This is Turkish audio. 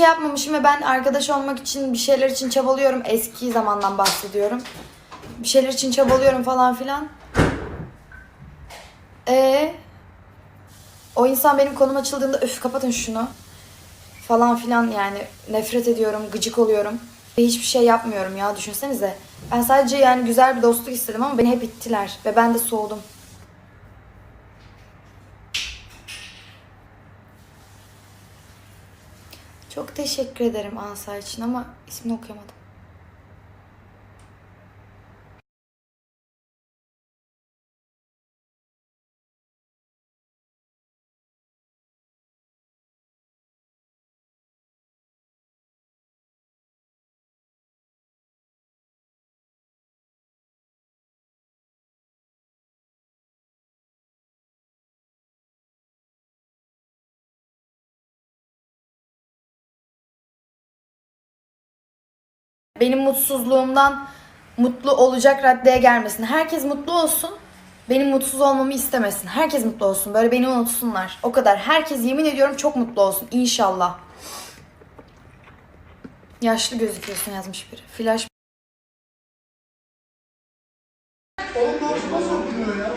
şey yapmamışım ve ben arkadaş olmak için bir şeyler için çabalıyorum. Eski zamandan bahsediyorum. Bir şeyler için çabalıyorum falan filan. Ee, o insan benim konum açıldığında öf kapatın şunu falan filan yani nefret ediyorum, gıcık oluyorum. Ve hiçbir şey yapmıyorum ya düşünsenize. Ben sadece yani güzel bir dostluk istedim ama beni hep ittiler ve ben de soğudum. Çok teşekkür ederim Asa için ama ismini okuyamadım. Benim mutsuzluğumdan mutlu olacak raddeye gelmesin. Herkes mutlu olsun. Benim mutsuz olmamı istemesin. Herkes mutlu olsun. Böyle beni unutsunlar. O kadar. Herkes yemin ediyorum çok mutlu olsun. İnşallah. Yaşlı gözüküyorsun yazmış biri. Flash Onun doğrusu nasıl okunuyor ya?